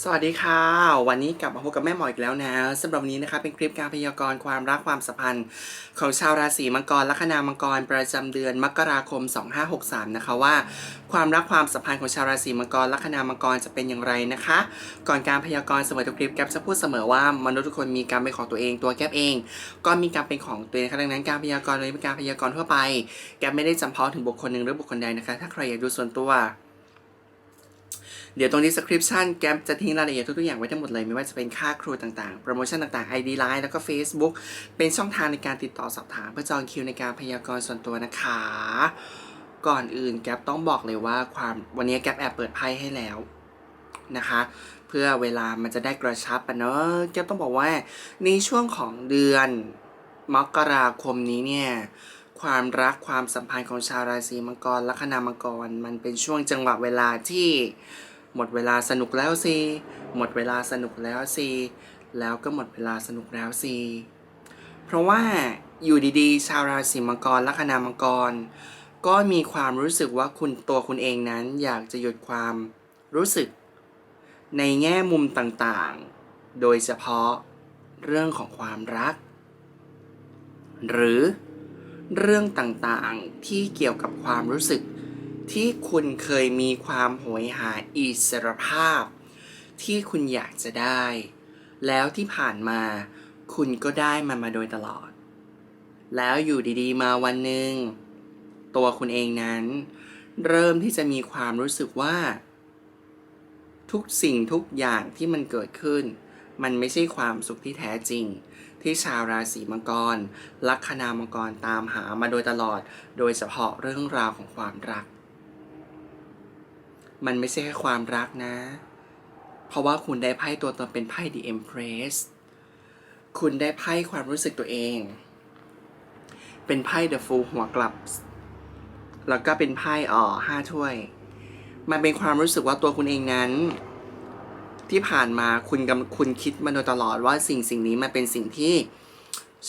สวัสดีค่ะ วันนี้กลับมาพบกับแม่หมออีกแล้วนะสำหรับวันนี้นะคะเป็นคลิปการพยากรณ์ความรักความสัมพันธ์ ของชาวราศีมังกรลัคนามังกรประจำเดือนมกราคม 2563 นะคะว่า ความรักความสัมพันธ์ของชาวราศีมังกรลัคนามังกรจะเป็นอย่างไรนะคะ ก่อนการพยากรณ์เสมอทุกคลิปแกปจะพูดเสมอว่ามนุษย์ทุกคนมีการเป็นของตัวเองตัวแกปเอง ก็มีการเป็นของตัวเองค่ะดังนั้นการพยากรณ์เลยเป็นการพยากรณ์ทั่วไปแกปไม่ได้จำเพาะถึงบุคคลหนึ่งหรือบุคคลใดนะคะ ถ้าใครอยากดูส่วนตัว เดี๋ยวตรง description แกมจะทิ้งรายละเอียดทุกๆอย่างไว้ทั้งหมดเลย ไม่ว่าจะเป็นค่าครูต่างๆ โปรโมชั่นต่างๆ ID Line แล้วก็ Facebook เป็นช่องทางในการติดต่อสอบถาม เพื่อจองคิวในการพยากรณ์ส่วนตัวนะคะ ก่อนอื่นแกปต้องบอกเลยว่าความวันนี้แกปแอบเปิดไพ่ให้แล้วนะคะเพื่อเวลามันจะได้กระชับอะเนาะแกปต้องบอกว่าในช่วงของเดือนมกราคมนี้เนี่ยความรักความสัมพันธ์ของชาวราศีมังกรลัคนามังกร มันเป็นช่วงจังหวะเวลาที่ หมดเวลาสนุกแล้วสิ หมดเวลาสนุกแล้วสิ แล้วก็หมดเวลาสนุกแล้วสิ เพราะว่าอยู่ดีๆ ชาวราศีมังกรลัคนามังกร ก็มีความรู้สึกว่าคุณตัวคุณเองนั้นอยากจะหยุดความรู้สึก ในแง่มุมต่างๆ โดยเฉพาะเรื่องของความรัก หรือเรื่องต่างๆที่เกี่ยวกับความรู้สึก ที่คุณเคยมีความโหยหาอิสรภาพ ที่คุณอยากจะได้ แล้วที่ผ่านมา คุณก็ได้มันมาโดยตลอด แล้วอยู่ดีๆ มาวันหนึ่ง ตัวคุณเองนั้น เริ่มที่จะมีความรู้สึกว่า ทุกสิ่งทุกอย่างที่มันเกิดขึ้น มันไม่ใช่ความสุขที่แท้จริงที่ชาวราศีมังกร ลัคนามังกรตามหามาโดยตลอด โดยเฉพาะเรื่องราวของความรัก มันไม่ใช่แค่ความรักนะ เพราะว่าคุณได้ไพ่ตัวตนเป็นไพ่ The Empress คุณได้ไพ่ความรู้สึกตัวเอง เป็นไพ่ The Fool หัวกลับ แล้วก็เป็นไพ่อ่อห้าถ้วย มันเป็นความรู้สึกว่าตัวคุณเองนั้น ที่ผ่านมาคุณกำคุณคิดมาโดยตลอดว่าสิ่งสิ่งนี้มันเป็นสิ่งที่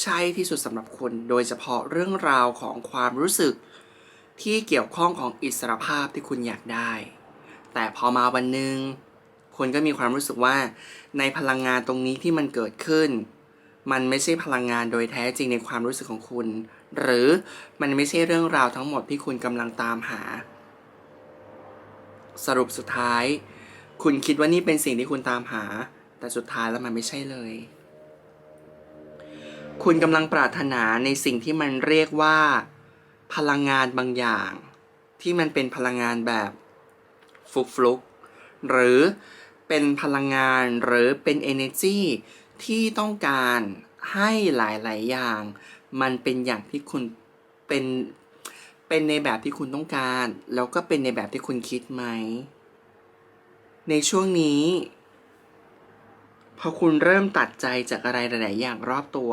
ใช่ที่สุดสำหรับคุณ โดยเฉพาะเรื่องราวของความรู้สึกที่เกี่ยวข้องของอิสรภาพที่คุณอยากได้ แต่พอมาวันหนึ่งคุณก็มีความรู้สึกว่า ในพลังงานตรงนี้ที่มันเกิดขึ้น มันไม่ใช่พลังงานโดยแท้จริงในความรู้สึกของคุณ หรือมันไม่ใช่เรื่องราวทั้งหมดที่คุณกำลังตามหา สรุปสุดท้าย คุณคิดว่านี่เป็นสิ่งที่คุณตามหา แต่สุดท้ายแล้วมันไม่ใช่เลย คุณกำลังปรารถนาในสิ่งที่มันเรียกว่า พลังงานบางอย่าง ที่มันเป็นพลังงานแบบ ฟุกฟลุกหรือเป็นพลังงานหรือเป็น energy ที่ต้องการให้หลาย ๆ อย่าง มันเป็นอย่างที่คุณเป็นเป็นในแบบที่คุณต้องการ แล้วก็เป็นในแบบที่คุณคิดไหม ในช่วงนี้ พอคุณเริ่มตัดใจจากอะไรหลาย ๆ อย่างรอบตัว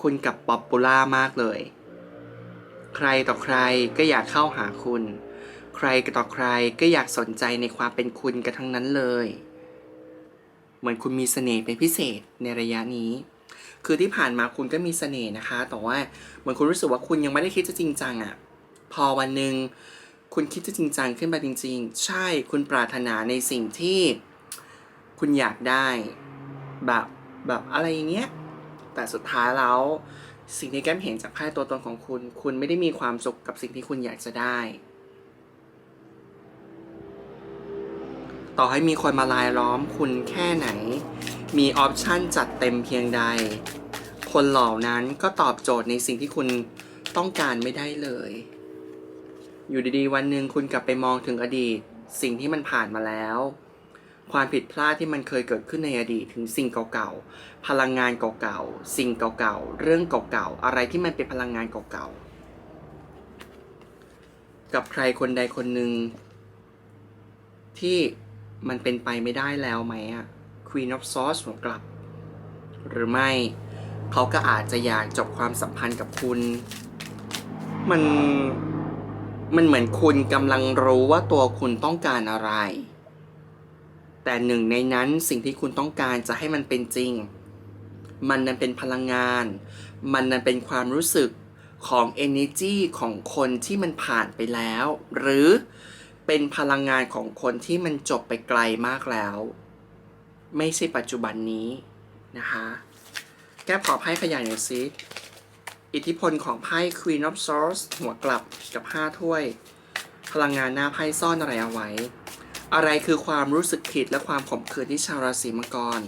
คุณกับป๊อปปูล่ามากเลย ใครต่อใครก็อยากเข้าหาคุณ ใครต่อใครก็อยากสนใจในความเป็นคุณกันทั้งนั้นเลย เหมือนคุณมีเสน่ห์เป็นพิเศษในระยะนี้ คือที่ผ่านมาคุณก็มีเสน่ห์นะคะ แต่ว่าเหมือนคุณรู้สึกว่าคุณยังไม่ได้คิดจะจริงจังอะ่ะ พอวันหนึ่งคุณคิดจะจริงจังขึ้นมาจริง ๆ ใช่คุณปรารถนาในสิ่งที่คุณอยากได้แบบแบบอะไรอย่างเงี้ย แต่สุดท้ายแล้วสิ่งที่แก้มเห็นจากไพ่ตัวตนของคุณ คุณไม่ได้มีความสุขกับสิ่งที่คุณอยากจะได้ ต่อให้มีคนมาลายล้อมคุณแค่ไหน มีออปชันจัดเต็มเพียงใด คนเหล่านั้นก็ตอบโจทย์ในสิ่งที่คุณต้องการไม่ได้เลย อยู่ดีๆ วันหนึ่งคุณกลับไปมองถึงอดีต สิ่งที่มันผ่านมาแล้ว ความผิดพลาดที่มันเคยเกิดขึ้นในอดีตถึงสิ่งเก่าๆ พลังงานเก่าๆ สิ่งเก่าๆ เรื่องเก่าๆ อะไรที่มันเป็นพลังงานเก่าๆ กับใครคนใดคนหนึ่งที่ มันเป็นไปไม่ได้แล้วไหมอะ Queen of Swords หัวกลับ หรือไม่เขาก็อาจจะอยากจบความสัมพันธ์กับคุณ มันมันเหมือนคุณกำลังรู้ว่าตัวคุณต้องการอะไร แต่หนึ่งในนั้นสิ่งที่คุณต้องการจะให้มันเป็นจริง มันนั้นเป็นพลังงาน มันนั้นเป็นความรู้สึกของ energy ของคนที่มันผ่านไปแล้ว หรือ เป็นพลังงานของคนที่มันจบไปไกลมากแล้ว ไม่ใช่ปัจจุบันนี้นะคะแก้ขอไพ่ขยายหน่อยสิอิทธิพลของไพ่ Queen of Swords หัวกลับกับ 5 ถ้วย พลังงานหน้าไพ่ซ่อนอะไรเอาไว้ อะไรคือความรู้สึกผิดและความขมขื่นที่ชาวราศีมังกร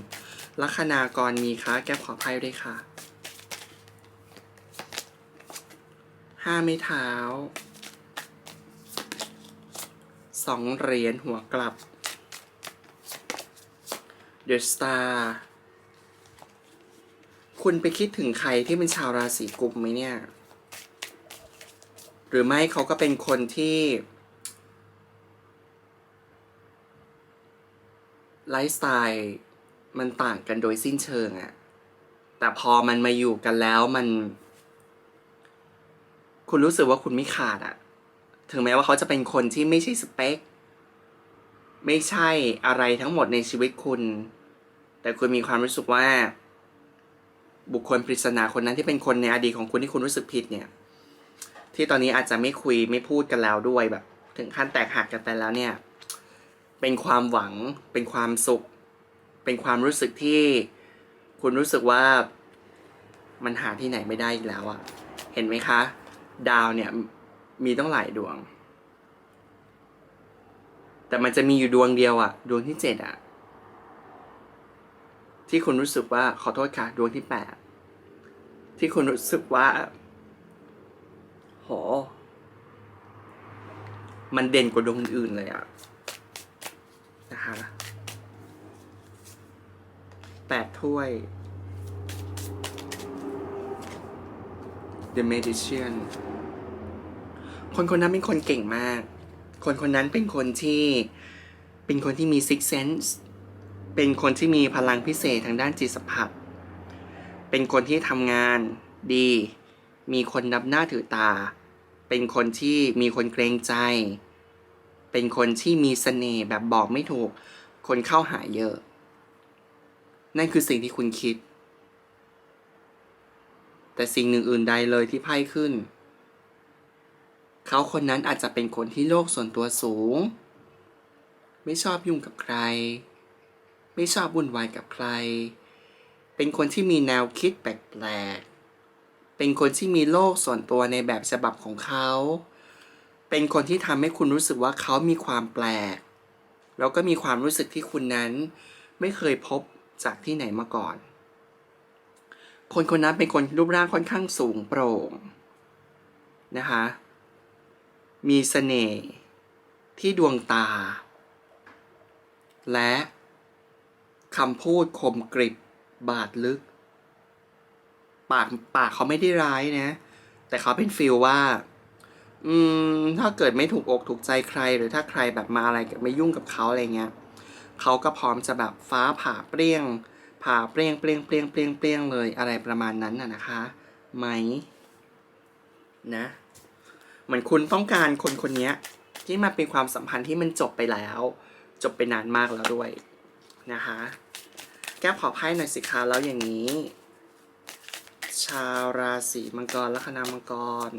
ลัคนากรมีคะแก้ขอไพ่ด้วยค่ะ ห้าไม้เท้า สองเหรียญหัวกลับ The Star คุณไปคิดถึงใครที่เป็นชาวราศีกุมไหมเนี่ย หรือไม่เขาก็เป็นคนที่ไลฟ์สไตล์มันต่างกันโดยสิ้นเชิงอะแต่พอมันมาอยู่กันแล้วมัน คุณรู้สึกว่าคุณไม่ขาดอะ ถึงแม้ว่าเขาจะเป็นคนที่ไม่ใช่สเปค ไม่ใช่อะไรทั้งหมดในชีวิตคุณ แต่คุณมีความรู้สึกว่า บุคคลปริศนาคนนั้นที่เป็นคนในอดีตของคุณที่คุณรู้สึกผิดเนี่ย ที่ตอนนี้อาจจะไม่คุยไม่พูดกันแล้วด้วยแบบ ถึงขั้นแตกหักกันไปแล้วเนี่ย เป็นความหวัง เป็นความสุข เป็นความรู้สึกที่คุณรู้สึกว่ามันหาที่ไหนไม่ได้อีกแล้วอะเห็นไหมคะ ดาวเนี่ย มีต้องหลายดวง แต่มันจะมีอยู่ดวงเดียวอะดวงที่เจ็ดอะที่คุณรู้สึกว่าขอโทษค่ะดวงที่แปดที่คุณรู้สึกว่าโหมันเด่นกว่าดวงอื่นเลยอะนะคะแปดถ้วย The Magician คนคนนั้นเป็นคนเก่งมาก คนคนนั้นเป็นคนที่ เป็นคนที่มี six sense เป็นคนที่มีพลังพิเศษทางด้านจิตสัมผัส เป็นคนที่ทำงานดี มีคนนับหน้าถือตา เป็นคนที่มีคนเกรงใจ เป็นคนที่มีเสน่ห์แบบบอกไม่ถูก คนเข้าหาเยอะ นั่นคือสิ่งที่คุณคิด แต่สิ่งหนึ่งอื่นใดเลยที่ไพ่ขึ้น เขาคนนั้นอาจจะเป็นคนที่โลกส่วนตัวสูง ไม่ชอบยุ่งกับใคร ไม่ชอบวุ่นวายกับใคร เป็นคนที่มีแนวคิดแปลกๆ เป็นคนที่มีโลกส่วนตัวในแบบฉบับของเขา เป็นคนที่ทำให้คุณรู้สึกว่าเขามีความแปลก แล้วก็มีความรู้สึกที่คุณนั้น ไม่เคยพบจากที่ไหนมาก่อน คนคนนั้นเป็นคนรูปร่างค่อนข้างสูงโปร่งนะคะ มีเสน่ห์ที่ดวงตา และคำพูดคมกริบบาดลึก ปากปากเขาไม่ได้ร้ายนะ แต่เขาเป็นฟีลว่า อืม ถ้าเกิดไม่ถูกอกถูกใจใคร หรือถ้าใครแบบมาอะไรไม่ยุ่งกับเขาอะไรเงี้ยเขาก็พร้อมจะแบบฟ้าผ่าเปรี้ยง ผ่าเปรี้ยงเปรี้ยงเปรี้ยงเปรี้ยงเปรี้ยงเลยอะไรประมาณนั้นน่ะนะคะ ไหม นะ เหมือนคุณต้องการคนคนนี้ที่มาเป็นความสัมพันธ์ที่มันจบไปแล้ว จบไปนานมากแล้วด้วยนะคะแก้ขอไพ่หน่อยสิคะแล้วอย่างนี้ ชาวราศีมังกรลัคนามังกร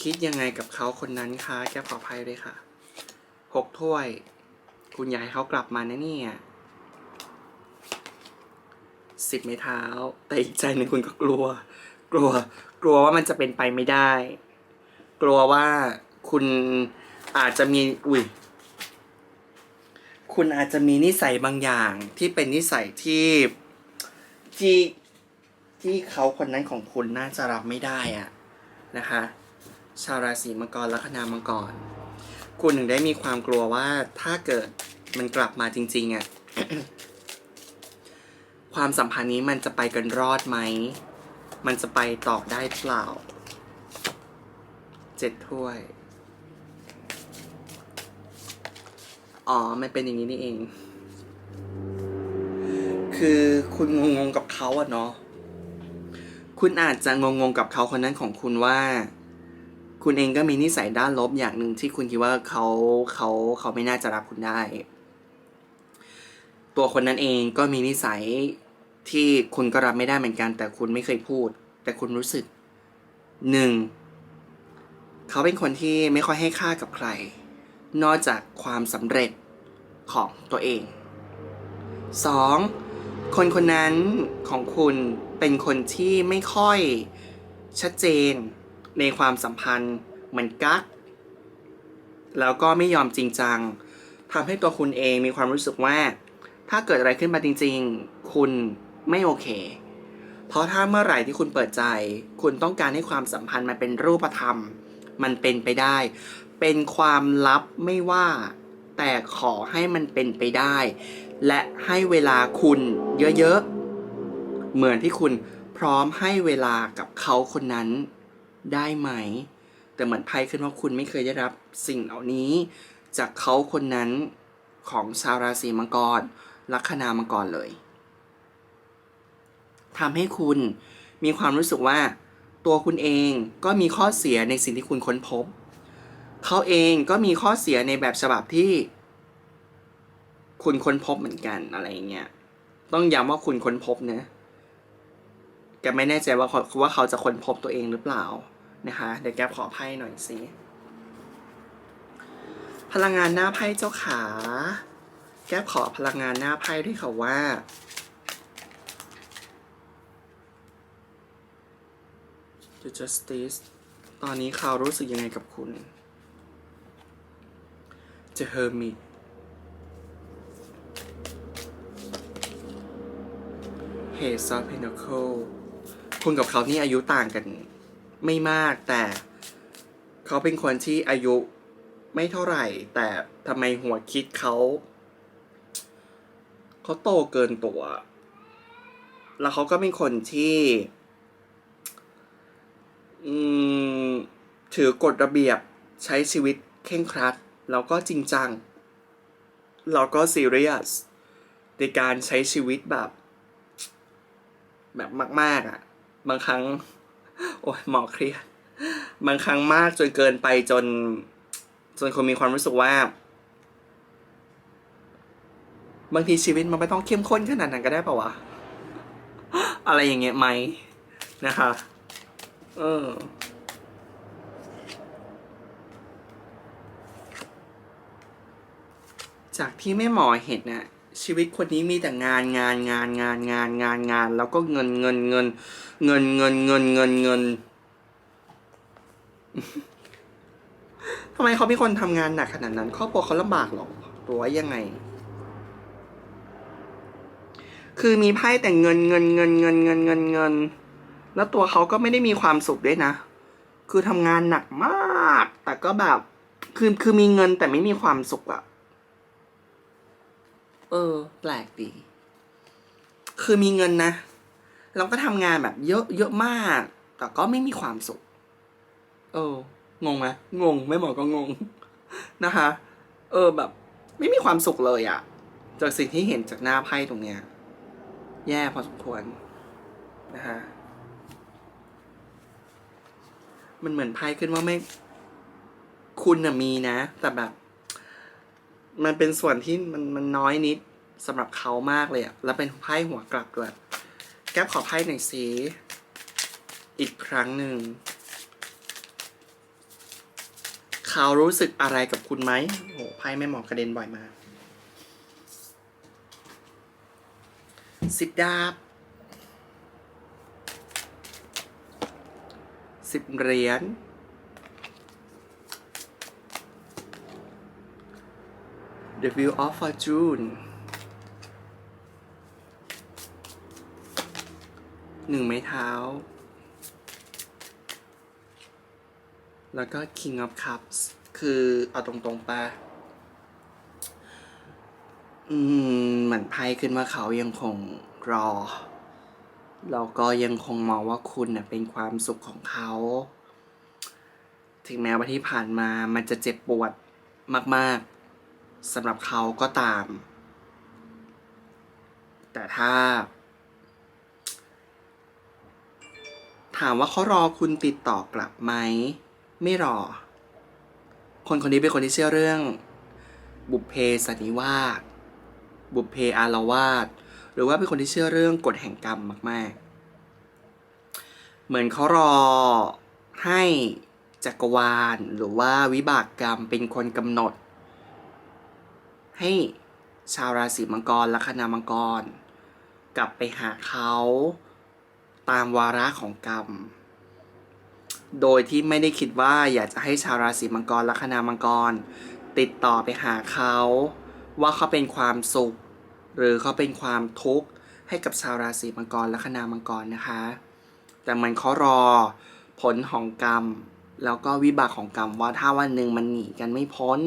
คิดยังไงกับเขาคนนั้นคะแก้ขอไพ่ด้วยค่ะหกถ้วย คุณอยากให้เขากลับมานะเนี่ยสิบไม้เท้า แต่อีกใจหนึ่งคุณก็กลัว กลัว กลัวว่ามันจะเป็นไปไม่ได้ กลัวว่าคุณอาจจะมี อุ้ย คุณอาจจะมีนิสัยบางอย่างที่เป็นนิสัยที่ที่ที่เขาคนนั้นของคุณน่าจะรับไม่ได้อะนะคะ ชาวราศีมังกรลัคนามังกร คุณถึงได้มีความกลัวว่าถ้าเกิดมันกลับมาจริงๆอะความสัมพันธ์นี้มันจะไปกันรอดไหม มันจะไปต่อได้เปล่าเจ็ดถ้วย อ๋อ มันเป็นอย่างนี้นี่เอง คือคุณงงๆกับเขาอะเนาะ คุณอาจจะงงๆกับเขาคนนั้นของคุณว่า คุณเองก็มีนิสัยด้านลบอย่างหนึ่งที่คุณคิดว่าเขาเขาเขาไม่น่าจะรับคุณได้ ตัวคนนั้นเองก็มีนิสัย ที่คุณก็รับไม่ได้เหมือนกัน แต่คุณไม่เคยพูด แต่คุณรู้สึกหนึ่งเขาเป็นคนที่ไม่ค่อยให้ค่ากับใคร นอกจากความสำเร็จของตัวเอง 2. คนคนนั้นของคุณเป็นคนที่ไม่ค่อยชัดเจนในความสัมพันธ์เหมือนกักแล้วก็ไม่ยอมจริงจังทำให้ตัวคุณเองมีความรู้สึกว่า ถ้าเกิดอะไรขึ้นมาจริง ๆ คุณ ไม่โอเค เพราะถ้าเมื่อไหร่ที่คุณเปิดใจ คุณต้องการให้ความสัมพันธ์มันเป็นรูปธรรม มันเป็นไปได้ เป็นความลับไม่ว่า แต่ขอให้มันเป็นไปได้ และให้เวลาคุณเยอะๆ เหมือนที่คุณพร้อมให้เวลากับเขาคนนั้นได้ไหม แต่เหมือนไพ่ขึ้นว่าคุณไม่เคยได้รับสิ่งเหล่านี้ จากเขาคนนั้นของชาวราศีมังกรลัคนามังกรเลย ทำให้คุณมีความรู้สึกว่า ตัวคุณเองก็มีข้อเสียในสิ่งที่คุณค้นพบ เขาเองก็มีข้อเสียในแบบฉบับที่ คุณค้นพบเหมือนกันอะไรเงี้ยต้องย้ำว่าคุณค้นพบนะแกไม่แน่ใจว่าเขาว่าเขาจะค้นพบตัวเองหรือเปล่านะคะเดี๋ยวแกขอไพ่หน่อยสิพลังงานหน้าไพ่เจ้าขา แกขอพลังงานหน้าไพ่ด้วยค่ะว่า Justice ตอนนี้เขารู้สึกยังไงกับคุณ The Hermit Haze of Pentacle คุณกับเขานี่อายุต่างกัน ไม่มากแต่ เขาเป็นคนที่อายุไม่เท่าไหร่ แต่ทำไมหัวคิดเขา เขาโตเกินตัว แล้วเขาก็เป็นคนที่ ถือกฎระเบียบใช้ชีวิตเคร่งครัด แล้วก็จริงจัง แล้วก็ซีเรียสในการใช้ชีวิตแบบ แบบมาก ๆอะ บางครั้ง โอ้ยหมอเครียด บางครั้งมากจนเกินไปจน จนคนมีความรู้สึกว่า บางทีชีวิตมันไม่ต้องเข้มข้นขนาดนั้นก็ได้ป่าวะ อะไรอย่างเงี้ยไหมนะคะ เออ จากที่แม่หมอเห็นน่ะชีวิตคนนี้มีแต่งานงานงานงานงานงานงาน แล้วก็เงินเงินเงิน เงินเงินเงินเงินเงินทำไมเขาเป็นคนทำงานหนักขนาดนั้นครอบครัวเขาลำบากหรอหรือว่ายังไง คือมีไพ่แต่เงินเงินเงินเงินเงินเงินเงิน แล้วตัวเขาก็ไม่ได้มีความสุขด้วยนะ คือทำงานหนักมาก แต่ก็แบบ คือคือมีเงินแต่ไม่มีความสุขอะเออ แปลกดี คือมีเงินนะ เราก็ทำงานแบบเยอะเยอะมาก แต่ก็ไม่มีความสุข เออ งงไหมงง ไม่หมอก็งง นะคะ เออแบบ ไม่มีความสุขเลยอะจากสิ่งที่เห็นจากหน้าไพ่ตรงเนี้ย แย่พอสมควรนะฮะ มันเหมือนไพ่ขึ้นว่าไม่คุณน่ะมีนะ แต่แบบ มันเป็นส่วนที่มันมันน้อยนิดสำหรับเขามากเลยอะแล้วเป็นไพ่หัวกลับด้วยแก้ขอไพ่หน่อยสิอีกครั้งหนึ่ง เขารู้สึกอะไรกับคุณไหมโอ้ไพ่ไม่หมอกระเด็นบ่อยมากสิบดาบ สิบเหรียญ The Wheel of Fortune หนึ่งไม้เท้า แล้วก็ King of Cups คือเอาตรงๆปะอืมเหมือนไพ่ขึ้นว่าเขายังคงรอ แล้วก็ยังคงมองว่าคุณเน่ะเป็นความสุขของเขา ถึงแม้ว่าที่ผ่านมามันจะเจ็บปวดมาก ๆสำหรับเขาก็ตาม แต่ถ้า ถามว่าเขารอคุณติดต่อกลับไหม ไม่รอ คนคนนี้เป็นคนที่เชื่อเรื่อง บุพเพสันนิวาสบุพเพอารวาส หรือว่าเป็นคนที่เชื่อเรื่องกฎแห่งกรรมมาก ๆ เหมือนเขารอให้จักรวาล หรือว่าวิบากกรรมเป็นคนกำหนด ให้ชาวราศีมังกรลัคนามังกร กลับไปหาเขาตามวาระของกรรม โดยที่ไม่ได้คิดว่าอยากจะให้ชาวราศีมังกรลัคนามังกร ติดต่อไปหาเขา ว่าเขาเป็นความสุข หรือเขาเป็นความทุกข์ให้กับชาวราศีมังกรแลัคนามังกรนะคะ แต่มันเขารอผลของกรรม แล้วก็วิบากของกรรมว่าถ้าวันหนึ่งมันหนีกันไม่พ้น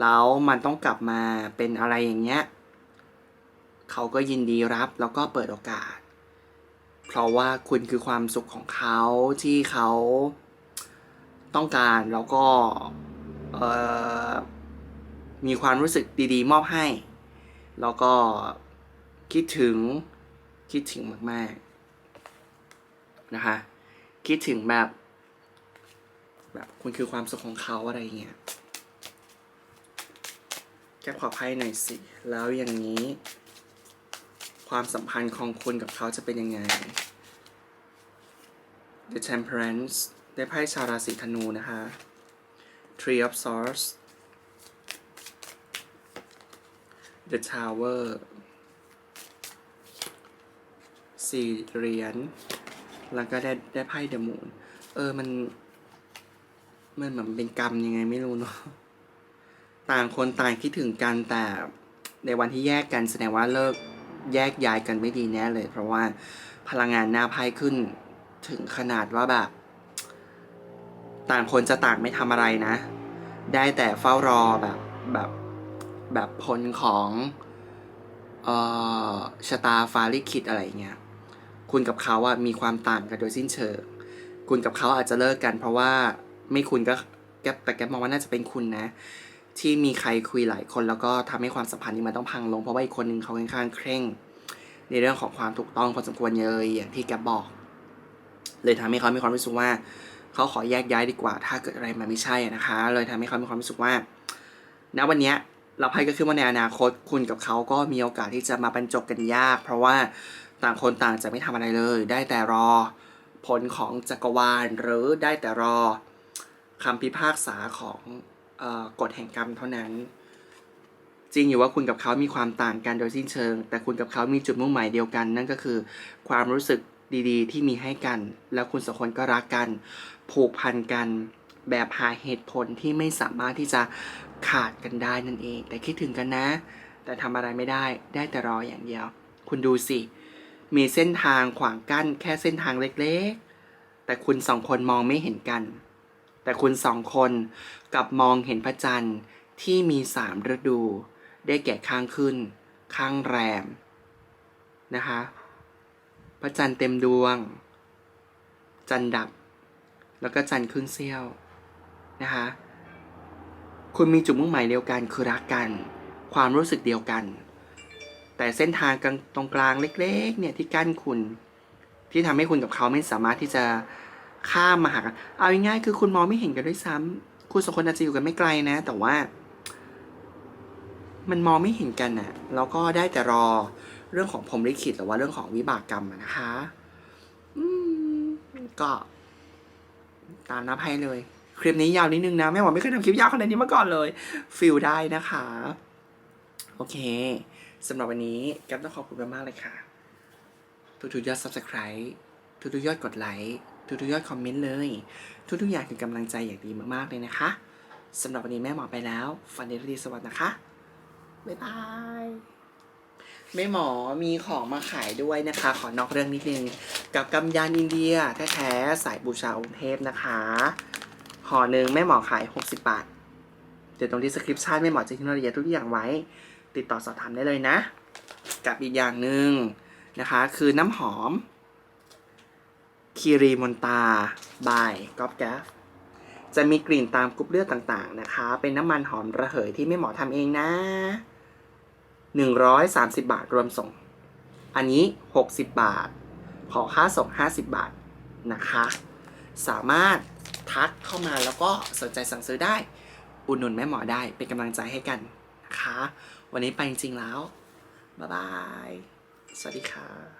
แล้วมันต้องกลับมาเป็นอะไรอย่างเงี้ยเขาก็ยินดีรับแล้วก็เปิดโอกาส เพราะว่าคุณคือความสุขของเขาที่เขาต้องการแล้วก็มีความรู้สึกดีๆ มอบให้ แล้วก็คิดถึงคิดถึงมากๆนะคะคิดถึงแบบแบบคุณคือความสุขของเขาอะไรเงี้ยแก้ขอไพ่หน่อยสิ แล้วอย่างนี้ ความสัมพันธ์ของคุณกับเขาจะเป็นยังไง The Temperance ได้ไพ่ชาวราศีธนูนะคะ Tree of Swords The Tower สี่เหรียญ แล้วก็ได้ได้ไพ่ The Moon เออมัน มันเหมือนเป็นกรรมยังไงไม่รู้เนาะ ต่างคนต่างคิดถึงกันแต่ในวันที่แยกกันแสดงว่าเลิกแยกย้ายกันไม่ดีแน่เลย เพราะว่าพลังงานหน้าไพ่ขึ้นถึงขนาดว่าแบบ ต่างคนจะต่างไม่ทำอะไรนะ ได้แต่เฝ้ารอแบบแบบ แบบผลของเอ่อชะตาฟาลิขิตอะไรเงี้ยคุณกับเขาอะมีความต่างกันโดยสิ้นเชิง คุณกับเขาอาจจะเลิกกัน เพราะว่าไม่คุณก็แกปแต่แกปมองว่าน่าจะเป็นคุณนะ ที่มีใครคุยหลายคนแล้วก็ทำให้ความสัมพันธ์นี้มันต้องพังลง เพราะว่าอีกคนหนึ่งเขาค่อนข้างเคร่ง ในเรื่องของความถูกต้องพอสมควรเลยอย่างที่แกบอก เลยทำให้เขามีความรู้สึกว่า เขาขอแยกย้ายดีกว่า ถ้าเกิดอะไรมันไม่ใช่นะคะ เลยทำให้เขามีความรู้สึกว่า ณวันเนี้ย เราไพ่ก็ขึ้นว่าในอนาคตคุณกับเขาก็มีโอกาสที่จะมาบรรจบกันยาก เพราะว่าต่างคนต่างจะไม่ทำอะไรเลย ได้แต่รอผลของจักรวาล หรือได้แต่รอคำพิพากษาของออกฎแห่งกรรมเท่านั้น จริงอยู่ว่าคุณกับเขามีความต่างกันโดยสิ้นเชิง แต่คุณกับเขามีจุดมุ่งหมายเดียวกัน นั่นก็คือความรู้สึกดีๆ ที่มีให้กัน แล้วคุณสองคนก็รักกัน ผูกพันกันแบบหาเหตุผลที่ไม่สามารถที่จะ ขาดกันได้นั่นเอง แต่คิดถึงกันนะ แต่ทำอะไรไม่ได้ได้แต่รออย่างเดียว คุณดูสิ มีเส้นทางขวางกั้นแค่เส้นทางเล็กๆ แต่คุณสองคนมองไม่เห็นกัน แต่คุณสองคนกลับมองเห็นพระจันทร์ที่มีสามฤดู ได้แก่ข้างขึ้น ข้างแรมนะคะ พระจันทร์เต็มดวง จันทร์ดับ แล้วก็จันทร์ครึ่งเสี้ยวนะคะ คุณมีจุดมุ่งหมายเดียวกันคือรักกัน ความรู้สึกเดียวกัน แต่เส้นทางกลางตรงกลางเล็กๆเนี่ยที่กั้นคุณ ที่ทำให้คุณกับเขาไม่สามารถที่จะข้ามมาหากันเอาง่ายๆคือคุณมองไม่เห็นกันด้วยซ้ำคุณสองคนอาจจะอยู่กันไม่ไกลนะ แต่ว่า มันมองไม่เห็นกันนะแล้วก็ได้แต่รอเรื่องของพรหมลิขิตหรือว่าเรื่องของวิบากกรรมนะคะอืมก็ตามนับให้เลย คลิปนี้ยาวนิดนึงนะแม่หมอไม่เคยทำคลิปยาวขนาดนี้มาก่อนเลยฟิลได้นะคะ โอเคสำหรับวันนี้แก๊ปต้องขอบคุณมากๆเลยค่ะ ทุกๆยอด subscribe ทุกๆยอดกดไลค์ทุกๆยอดคอมเมนต์เลย ทุกๆอย่างคือกำลังใจอย่างดีมากๆเลยนะคะสำหรับวันนี้แม่หมอไปแล้ว ฝันดีดีสวัสดิ์นะคะ บ๊ายบาย แม่หมอมีของมาขายด้วยนะคะ ขอนอกเรื่องนิดนึง กับกำยานอินเดียแท้ๆสายบูชาองค์เทพนะคะ ห่อหนึ่งแม่หมอขาย 60 บาท เดี๋ยวตรงที่สคริปชันแม่หมอจะทิ้งรายละเอียดทุกอย่างไว้ ติดต่อสอบถามได้เลยนะ กับอีกอย่างหนึ่งนะคะ คือน้ำหอมคีรีมอนตาบายก๊อฟแกฟจะมีกลิ่นตามกรุ๊ปเลือดต่างๆนะคะ เป็นน้ำมันหอมระเหยที่แม่หมอทำเองนะ 130 บาทรวมส่ง อันนี้ 60 บาท ขอค่าส่ง 50 บาทนะคะ สามารถ ทักเข้ามาแล้วก็สนใจสั่งซื้อได้ อุดหนุนแม่หมอได้เป็นกำลังใจให้กันนะคะ วันนี้ไปจริงๆแล้ว บ๊ายบาย สวัสดีค่ะ